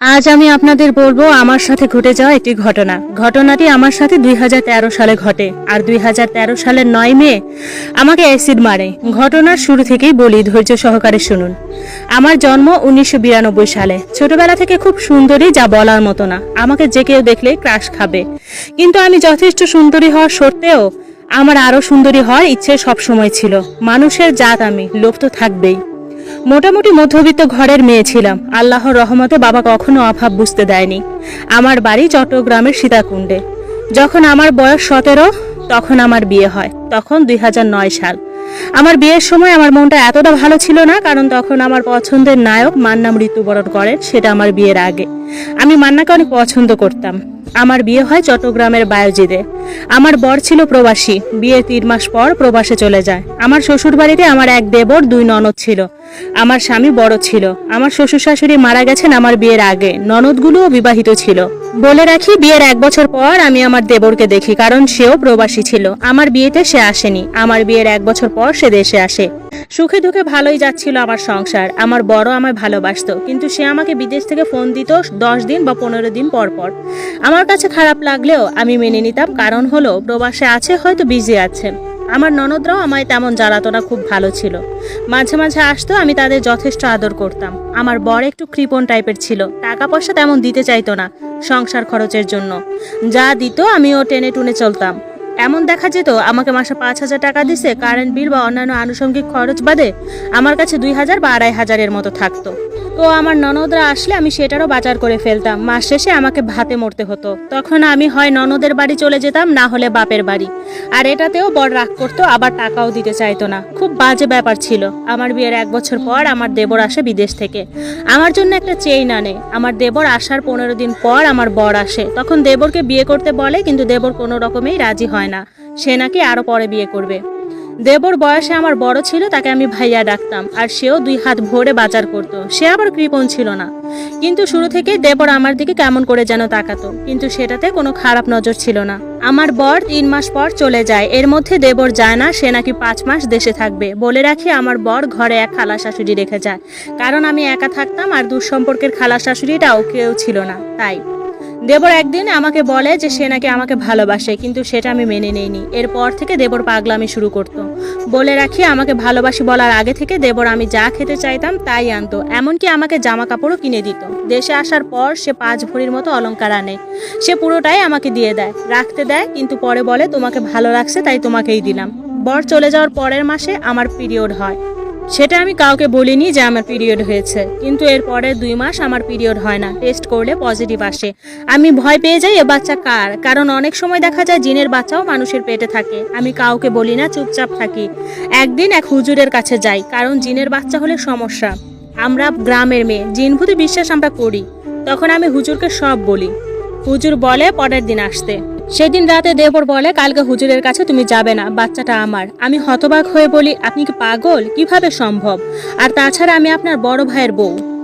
আজ আমি আপনাদের বলব, আমার সাথে ঘটে যাওয়া একটি ঘটনা। ঘটনাটি আমার সাথে দুই হাজার তেরো সালে ঘটে, আর দুই হাজার তেরো সালের নয় মে আমাকে অ্যাসিড মারে। ঘটনার শুরু থেকেই বলি, ধৈর্য সহকারে শুনুন। আমার জন্ম উনিশশো বিরানব্বই সালে। ছোটবেলা থেকে খুব সুন্দরী, যা বলার মতো না। আমাকে যে কেউ দেখলে ক্রাশ খাবে। কিন্তু আমি যথেষ্ট সুন্দরী হওয়া সত্ত্বেও, আমার আরও সুন্দরী হওয়ার ইচ্ছে সবসময় ছিল। মানুষের জাত আমি, লোভ তো থাকবেই। মোটামুটি মধ্যবিত্ত ঘরের মেয়ে ছিলাম। আল্লাহর রহমতে বাবা কখনো অভাব বুঝতে দেয়নি। আমার বাড়ি চট্টগ্রামের সীতাকুণ্ডে। যখন আমার বয়স সতেরো, তখন আমার বিয়ে হয়। তখন দুই হাজার নয় সাল। আমার বিয়ের সময় আমার মনটা এতটা ভালো ছিল না, কারণ তখন আমার পছন্দের নায়ক মান্না মৃত্যুবরণ করেন, সেটা আমার বিয়ের আগে। আমি মান্নাকে অনেক পছন্দ করতাম। আমার বিয়ে হয় চট্টগ্রামের বায়োজিদে। আমার বর ছিল প্রবাসী। বিয়ের তিন মাস পর প্রবাসে চলে যায়। আমার শ্বশুর বাড়িতে আমার এক দেবর, দুই ননদ ছিল। আমার স্বামী বড় ছিল। আমার শ্বশুর শাশুড়ি মারা গেছেন আমার বিয়ের আগে। ননদগুলোও বিবাহিত ছিল। বলে রাখি, বিয়ের এক বছর পর আমি আমার দেবরকে দেখি, কারণ সেও প্রবাসী ছিল। আমার বিয়েতে সে আসেনি। আমার বিয়ের এক বছর পর সে দেশে আসে। সুখে দুঃখে ভালোই যাচ্ছিল আমার সংসার। আমার বড় আমায় ভালোবাসতো, কিন্তু সে আমাকে বিদেশ থেকে ফোন দিত দশ দিন বা পনেরো দিন পর পর। আমার কাছে খারাপ লাগলেও আমি মেনে নিতাম, কারণ হলো, প্রবাসে আছে, হয়তো বিজি আছে আমার ননদরাও আমায় তেমন জ্বালাতো না খুব ভালো ছিল। মাঝে মাঝে আসতো, আমি তাদের যথেষ্ট আদর করতাম। আমার বর একটু কৃপণ টাইপের ছিল। টাকা পয়সা তেমন দিতে চাইতো না সংসার খরচের জন্য। যা দিত, আমিও টেনে টুনে চলতাম। এমন দেখা যেত, আমাকে মাসে পাঁচ হাজার টাকা দিছে কারেন্ট বিল বা অন্যান্য আনুষঙ্গিক খরচ বাদে আমার কাছে দুই হাজার বা আড়াই হাজারের মতো থাকতো। তো আমার ননদরা আসলে আমি সেটারও বাজার করে ফেলতাম। মাস শেষে আমাকে ভাতে মরতে হতো। তখন আমি হয় ননদের বাড়ি চলে যেতাম, না হলে বাপের বাড়ি। আর এটাতেও বড় রাগ করতো, আবার টাকাও দিতে চাইতো না। খুব বাজে ব্যাপার ছিল। আমার বিয়ের এক বছর পর আমার দেবর আসে বিদেশ থেকে। আমার জন্য একটা চেইন আনে। আমার দেবর আসার পনেরো দিন পর আমার বর আসে। তখন দেবরকে বিয়ে করতে বলে, কিন্তু দেবর কোনো রকমেই রাজি হয় না। সে নাকি আরও পরে বিয়ে করবে। দেবর বয়সে আমার বড় ছিল, তাকে আমি ভাইয়া ডাকতাম, আর সেও দুই হাত ভরে বাজার করত। সে আবার কৃপণ ছিল না। কিন্তু শুরু থেকেই দেবর আমার দিকে কেমন করে যেন তাকাতো, কিন্তু সেটাতে কোনো খারাপ নজর ছিল না। আমার বর তিন মাস পর চলে যায়, এর মধ্যে দেবর যায় না, সে নাকি পাঁচ মাস দেশে থাকবে। বলে রাখি, আমার বর ঘরে এক খালা শাশুড়ি রেখে যায়। কারণ আমি একা থাকতাম, আর দুঃসম্পর্কের খালা শাশুড়িটাও কেউ ছিল না, তাই। দেবর একদিন আমাকে বলে যে সে নাকি আমাকে ভালোবাসে, কিন্তু সেটা আমি মেনে নেইনি। এরপর থেকে দেবর পাগলামি শুরু করতো। বলে রাখি, আমাকে ভালোবাসি বলার আগে থেকে দেবর আমি যা খেতে চাইতাম তাই আনতো, এমনকি আমাকে জামা কাপড়ও কিনে দিত। দেশে আসার পর সে পাঁচ ভরির মতো অলংকার আনে। সে পুরোটাই আমাকে দিয়ে দেয়, রাখতে দেয়, কিন্তু পরে বলে, তোমাকে ভালো লাগছে, তাই তোমাকেই দিলাম। বর চলে যাওয়ার পরের মাসে আমার পিরিয়ড হয়। সেটা আমি কাউকে বলিনি যে আমার পিরিয়ড হয়েছে। কিন্তু এর পরে দুই মাস আমার পিরিয়ড হয় না। টেস্ট করলে পজিটিভ আসে। আমি ভয় পেয়ে যাই এ বাচ্চা কার? কারণ অনেক সময় দেখা যায় জিনের বাচ্চাও মানুষের পেটে থাকে। আমি কাউকে বলি না চুপচাপ থাকি। একদিন এক হুজুরের কাছে যাই, কারণ জিনের বাচ্চা হলে সমস্যা। আমরা গ্রামের মেয়ে, জিনভূতি বিশ্বাস আমরা করি। তখন আমি হুজুরকে সব বলি। হুজুর বলে পরের দিন আসতে। সেদিন রাতে দেবর বলে, কালকে হুজুরের কাছে তুমি যাবে না, বাচ্চাটা আমার। আমি হতবাক হয়ে বলি, আপনি কি পাগল? কীভাবে সম্ভব? আর তাছাড়া আমি আপনার বড় ভাইয়ের বউ।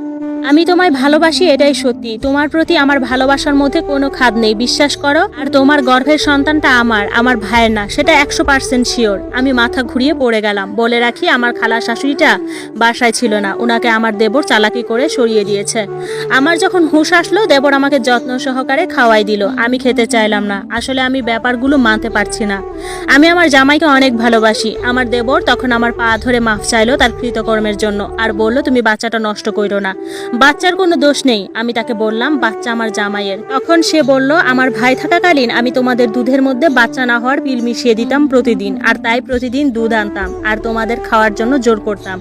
আমি তোমায় ভালোবাসি এটাই সত্যি। তোমার প্রতি আমার ভালোবাসার মধ্যে কোনো খাদ নেই, বিশ্বাস করো? আর তোমার গর্ভের সন্তানটা আমার আমার ভাইয়ের না, সেটা একশো পার্সেন্ট শিওর আমি মাথা ঘুরিয়ে পড়ে গেলাম। বলে রাখি, আমার খালা শাশুড়িটা বাসায় ছিল না। ওনাকে আমার দেবর চালাকি করে সরিয়ে দিয়েছে। আমার যখন হুঁশ আসলো, দেবর আমাকে যত্ন সহকারে খাওয়াই দিল। আমি খেতে চাইলাম না। আসলে আমি ব্যাপারগুলো মানতে পারছি না। আমি আমার জামাইকে অনেক ভালোবাসি। আমার দেবর তখন আমার পা ধরে মাফ চাইলো তার কৃতকর্মের জন্য। আর বলল, তুমি বাচ্চাটা নষ্ট করো না। বাচ্চার কোনো দোষ নেই, আমি তাকে বললাম, বাচ্চা আমার জামাইয়ের। তখন সে বলল, আমার ভাই থাকাকালীন আমি তোমাদের দুধের মধ্যে বাচ্চা না হওয়ার পিল মিশিয়ে দিতাম প্রতিদিন, আর তাই প্রতিদিন দুধ আনতাম, আর তোমাদের খাওয়ার জন্য জোর করতাম।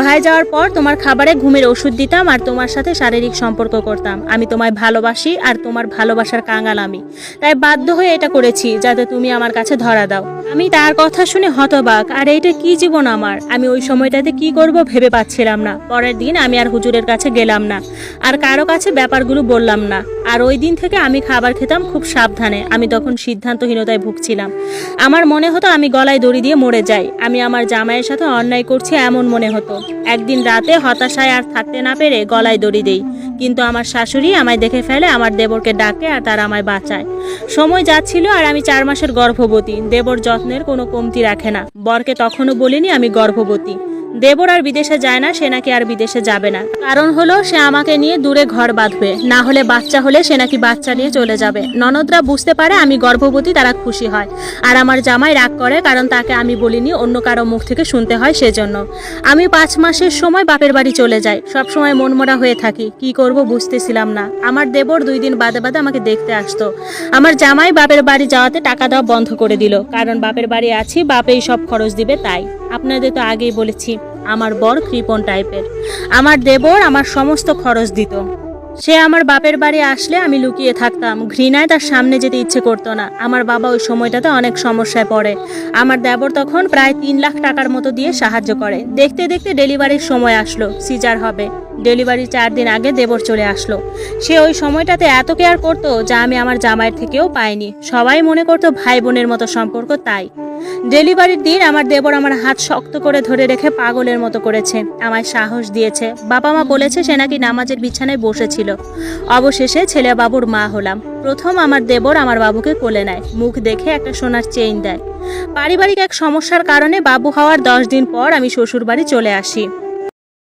ভাই যাওয়ার পর তোমার খাবারে ঘুমের ওষুধ দিতাম, আর তোমার সাথে শারীরিক সম্পর্ক করতাম। আমি তোমায় ভালোবাসি, আর তোমার ভালোবাসার কাঙাল আমি। তাই বাধ্য হয়ে এটা করেছি, যাতে তুমি আমার কাছে ধরা দাও। আমি তার কথা শুনে হতবাক, আর এইটা কি জীবন আমার? আমি ওই সময়টাতে কি করব ভেবে পাচ্ছিলাম না। পরের দিন আমি আর হুজুরের কাছে গেলাম না। আর কারও কাছে ব্যাপারগুলো বললাম না। আর ওই দিন থেকে আমি খাবার খেতাম খুব সাবধানে। আমি তখন সিদ্ধান্তহীনতায় ভুগছিলাম। আমার মনে হতো আমি গলায় দড়ি দিয়ে মরে যাই। আমি আমার জামাইয়ের সাথে অন্যায় করছি এমন মনে হতো। একদিন রাতে হতাশায় আর থাকতে না পেরে গলায় দড়ি দেই। কিন্তু আমার শাশুড়ি আমায় দেখে ফেলে, আমার দেবরকে ডাকে আর তারা আমায় বাঁচায়। সময় যাচ্ছিল আর আমি চার মাসের গর্ভবতী। দেবর যত্নের কোনো কমতি রাখে না। বরকে তখনও বলিনি আমি গর্ভবতী। দেবর আর বিদেশে যায় না, সে নাকি আর বিদেশে যাবে না। কারণ হলো, সে আমাকে নিয়ে দূরে ঘর বাঁধবে। না হলে বাচ্চা হলে সে নাকি বাচ্চা নিয়ে চলে যাবে। ননদরা বুঝতে পারে আমি গর্ভবতী, তারা খুশি হয়। আর আমার জামাই রাগ করে, কারণ তাকে আমি বলিনি অন্য কারও মুখ থেকে শুনতে হয় সেজন্য। আমি পাঁচ মাসের সময় বাপের বাড়ি চলে যাই। সব সময় মনমরা হয়ে থাকি। কি করব বুঝতেছিলাম না। আমার দেবর দুই দিন বাদে বাদে আমাকে দেখতে আসতো। আমার জামাই বাপের বাড়ি যাওয়াতে টাকা দেওয়া বন্ধ করে দিল। কারণ বাপের বাড়ি আছি, বাপেই সব খরচ দিবে তাই। আপনাদের তো আগেই বলেছি। আমার বর কৃপণ টাইপের। আমার দেবর আমার সমস্ত খরচ দিত। সে আমার বাপের বাড়ি আসলে আমি লুকিয়ে থাকতাম। ঘৃণায় তার সামনে যেতে ইচ্ছে করতো না। আমার বাবা ওই সময়টাতে অনেক সমস্যায় পড়ে। আমার দেবর তখন প্রায় তিন লাখ টাকার মতো দিয়ে সাহায্য করে। দেখতে দেখতে ডেলিভারির সময় আসলো। সিজার হবে। ডেলিভারির চার দিন আগে দেবর চলে আসলো। সে ওই সময়টাতে এত কেয়ার করতো যা আমি আমার জামাইয়ের থেকেও পাইনি। সবাই মনে করতো ভাই বোনের মতো সম্পর্ক তাই। ডেলিভারির দিন আমার দেবর আমার হাত শক্ত করে ধরে রেখে পাগলের মতো করেছে। আমায় সাহস দিয়েছে। বাবা মা বলেছে সে নাকি নামাজের বিছানায় বসেছিল। অবশেষে ছেলে বাবুর মা হলাম। প্রথম আমার দেবর আমার বাবুকে কোলে নেয়। মুখ দেখে একটা সোনার চেইন দেয়। পারিবারিক এক সমস্যার কারণে বাবু হওয়ার দশ দিন পর আমি শ্বশুর বাড়ি চলে আসি।